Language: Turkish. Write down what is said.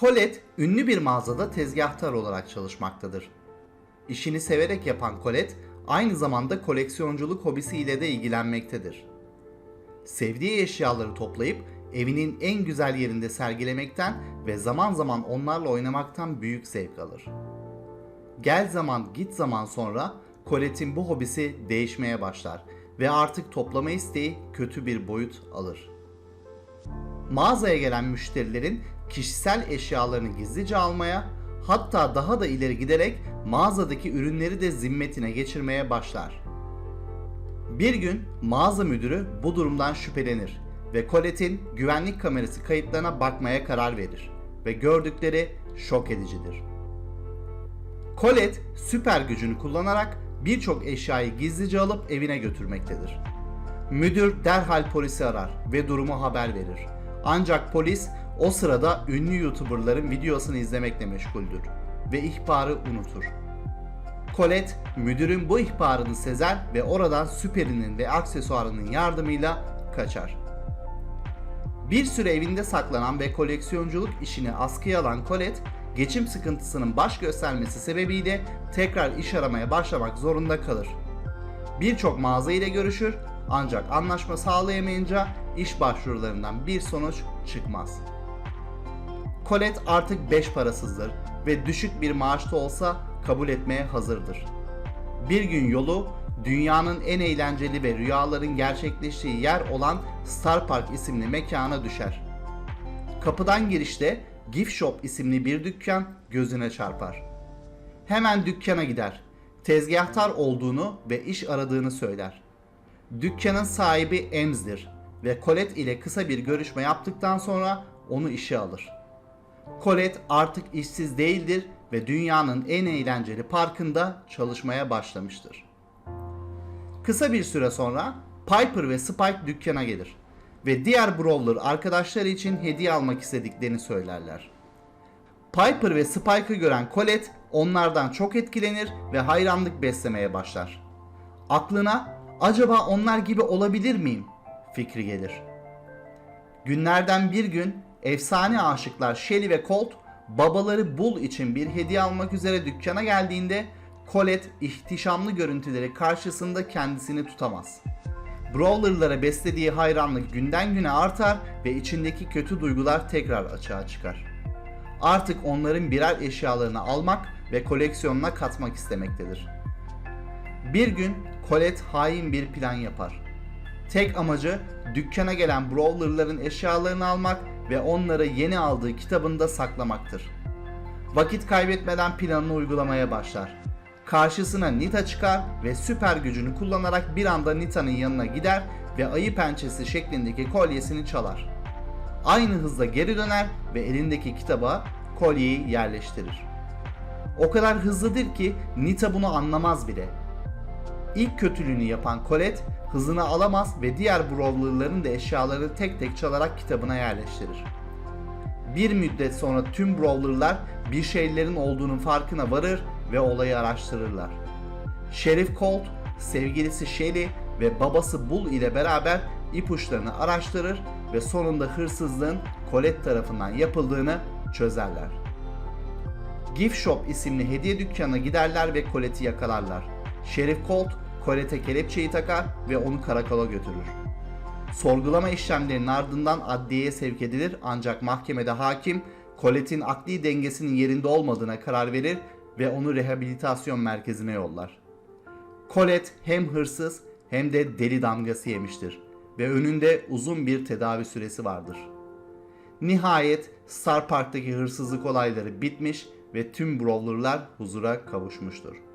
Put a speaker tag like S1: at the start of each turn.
S1: Colette ünlü bir mağazada tezgahtar olarak çalışmaktadır. İşini severek yapan Colette aynı zamanda koleksiyonculuk hobisiyle de ilgilenmektedir. Sevdiği eşyaları toplayıp evinin en güzel yerinde sergilemekten ve zaman zaman onlarla oynamaktan büyük zevk alır. Gel zaman git zaman sonra Colette'in bu hobisi değişmeye başlar ve artık toplama isteği kötü bir boyut alır. Mağazaya gelen müşterilerin kişisel eşyalarını gizlice almaya, hatta daha da ileri giderek mağazadaki ürünleri de zimmetine geçirmeye başlar. Bir gün mağaza müdürü bu durumdan şüphelenir ve Colette'in güvenlik kamerası kayıtlarına bakmaya karar verir ve gördükleri şok edicidir. Colette süper gücünü kullanarak birçok eşyayı gizlice alıp evine götürmektedir. Müdür derhal polisi arar ve durumu haber verir. Ancak polis o sırada ünlü YouTuber'ların videosunu izlemekle meşguldür ve ihbarı unutur. Colette müdürün bu ihbarını sezer ve oradan süperinin ve aksesuarının yardımıyla kaçar. Bir süre evinde saklanan ve koleksiyonculuk işini askıya alan Colette, geçim sıkıntısının baş göstermesi sebebiyle tekrar iş aramaya başlamak zorunda kalır. Birçok mağaza ile görüşür ancak anlaşma sağlayamayınca iş başvurularından bir sonuç çıkmaz. Colette artık beş parasızdır ve düşük bir maaşta olsa kabul etmeye hazırdır. Bir gün yolu dünyanın en eğlenceli ve rüyaların gerçekleştiği yer olan Star Park isimli mekana düşer. Kapıdan girişte Gift Shop isimli bir dükkan gözüne çarpar. Hemen dükkana gider. Tezgahtar olduğunu ve iş aradığını söyler. Dükkanın sahibi Ems'dir ve Colette ile kısa bir görüşme yaptıktan sonra onu işe alır. Colette artık işsiz değildir ve dünyanın en eğlenceli parkında çalışmaya başlamıştır. Kısa bir süre sonra Piper ve Spike dükkana gelir ve diğer Brawler arkadaşları için hediye almak istediklerini söylerler. Piper ve Spike'ı gören Colette onlardan çok etkilenir ve hayranlık beslemeye başlar. Aklına acaba onlar gibi olabilir miyim fikri gelir. Günlerden bir gün efsane aşıklar Shelly ve Colt babaları Bull için bir hediye almak üzere dükkana geldiğinde Colette ihtişamlı görüntüleri karşısında kendisini tutamaz. Brawler'lara beslediği hayranlık günden güne artar ve içindeki kötü duygular tekrar açığa çıkar. Artık onların birer eşyalarını almak ve koleksiyonuna katmak istemektedir. Bir gün Colette hain bir plan yapar. Tek amacı dükkana gelen Brawler'ların eşyalarını almak ve onları yeni aldığı kitabında saklamaktır. Vakit kaybetmeden planını uygulamaya başlar. Karşısına Nita çıkar ve süper gücünü kullanarak bir anda Nita'nın yanına gider ve ayı pençesi şeklindeki kolyesini çalar. Aynı hızla geri döner ve elindeki kitaba kolyeyi yerleştirir. O kadar hızlıdır ki Nita bunu anlamaz bile. İlk kötülüğünü yapan Colette hızını alamaz ve diğer Brawler'ların da eşyalarını tek tek çalarak kitabına yerleştirir. Bir müddet sonra tüm Brawler'lar bir şeylerin olduğunun farkına varır ve olayı araştırırlar. Şerif Colt, sevgilisi Shelly ve babası Bull ile beraber ipuçlarını araştırır ve sonunda hırsızlığın Colette tarafından yapıldığını çözerler. Gift Shop isimli hediye dükkanına giderler ve Colette'i yakalarlar. Şerif Colt, Colette'e kelepçeyi takar ve onu karakola götürür. Sorgulama işlemlerinin ardından adliyeye sevk edilir ancak mahkemede hakim Colette'in akli dengesinin yerinde olmadığına karar verir ve onu rehabilitasyon merkezine yollar. Colette hem hırsız hem de deli damgası yemiştir ve önünde uzun bir tedavi süresi vardır. Nihayet Star Park'taki hırsızlık olayları bitmiş ve tüm Brawler'lar huzura kavuşmuştur.